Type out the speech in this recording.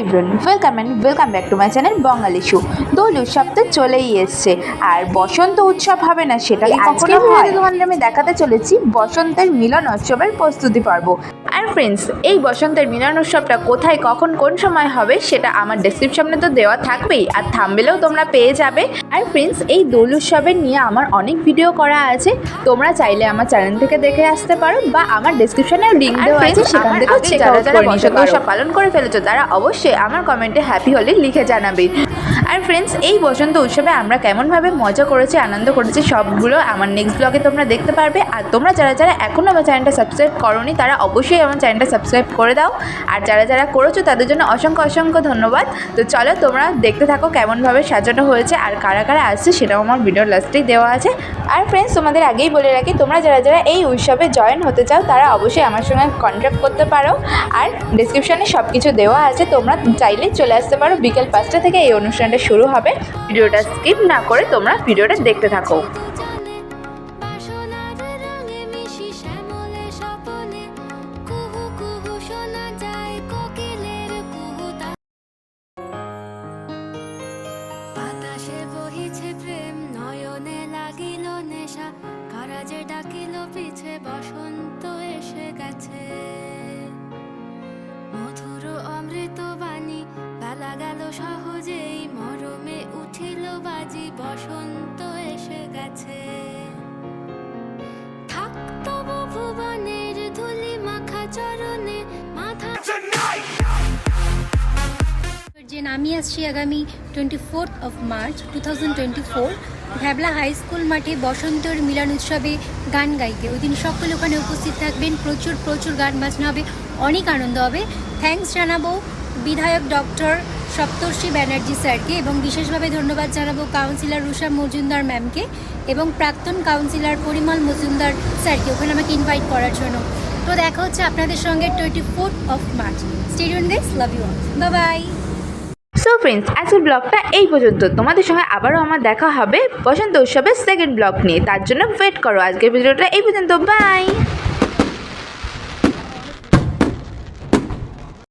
Everyone welcome and welcome back to my channel বঙ্গালী শু দোল উৎসব তো চলেই এসছে আর বসন্ত উৎসব হবে না সেটা আজকে তোমাদের আমি দেখাতে চলেছি বসন্তের মিলন উৎসবের প্রস্তুতি পর্ব। আর ফ্রেন্ডস এই বসন্তের মিলন উৎসবটা কোথায় কখন কোন সময় হবে সেটা আমার ডেসক্রিপশনে তো দেওয়া থাকবেই। আর থামবেলেও তোমরা পেয়ে যাবে। আর ফ্রেন্ডস এই দোল উৎসবের নিয়ে আমার অনেক ভিডিও করা আছে। তোমরা চাইলে আমার চ্যানেল থেকে দেখে আসতে পারো বা আমার ডেসক্রিপশনে লিঙ্ক দেওয়া আছে সেখান থেকে চেক আউট করে নিতে পারো পালন করে ফেলেছো তারা অবশ্যই আমার কমেন্টে হ্যাপি হলে লিখে জানাবে। আর ফ্রেন্ডস এই বসন্ত উৎসবে আমরা কেমনভাবে মজা করেছি আনন্দ করেছি সবগুলো আমার নেক্সট ব্লগে তোমরা দেখতে পারবে। আর তোমরা যারা যারা এখনও আমার চ্যানেলটা সাবস্ক্রাইব করোনি তারা অবশ্যই আমার চ্যানেলটা সাবস্ক্রাইব করে দাও। আর যারা যারা করেছ তাদের জন্য অসংখ্য অসংখ্য ধন্যবাদ। তো চলো তোমরা দেখতে থাকো কেমনভাবে সাজানো হয়েছে আর কারা কারা আসছে সেটাও আমার ভিডিওর লাস্টেই দেওয়া আছে। আর ফ্রেন্ডস তোমাদের আগেই বলে রাখি, তোমরা যারা যারা এই উৎসবে জয়েন হতে চাও তারা অবশ্যই আমার সঙ্গে কন্ট্যাক্ট করতে পারো। আর ডিসক্রিপশানে সব কিছু দেওয়া আছে, তোমরা চাইলেই চলে আসতে পারো। বিকেল পাঁচটা থেকে এই অনুষ্ঠানটা শুরু হবে। ভিডিওটা স্কিপ না করে তোমরা ভিডিওটা দেখতে থাকো। পিছে বসন্ত যে আমি আসছি আগামী twenty fourth of March two thousand twenty four Bhabla high school মাঠে বসন্তর মিলন উৎসবে গান গাইতে। ওই দিন সকলে ওখানে উপস্থিত থাকবেন, প্রচুর প্রচুর গান বাজনা হবে, অনেক আনন্দ হবে। থ্যাঙ্কস জানাব বিধায়ক ডক্টর সপ্তর্ষি ব্যানার্জি স্যারকে এবং বিশেষভাবে ধন্যবাদ জানাব কাউন্সিলর রুষা মজুমদার ম্যামকে এবং প্রাক্তন কাউন্সিলর পরিমল মজুমদার স্যারকে। ওখানে আমাকে ইনভাইট করার জন্য। তো দেখা হচ্ছে আপনাদের সঙ্গে twenty fourth of March stadium this love you all bye so friends আজকের ব্লগটা এই পর্যন্ত। তোমাদের সঙ্গে আবারও আমার দেখা হবে বসন্ত উৎসবের সেকেন্ড ব্লগ নিয়ে। তার জন্য ওয়েট করো। আজকের ভিডিওটা এই পর্যন্ত। বাই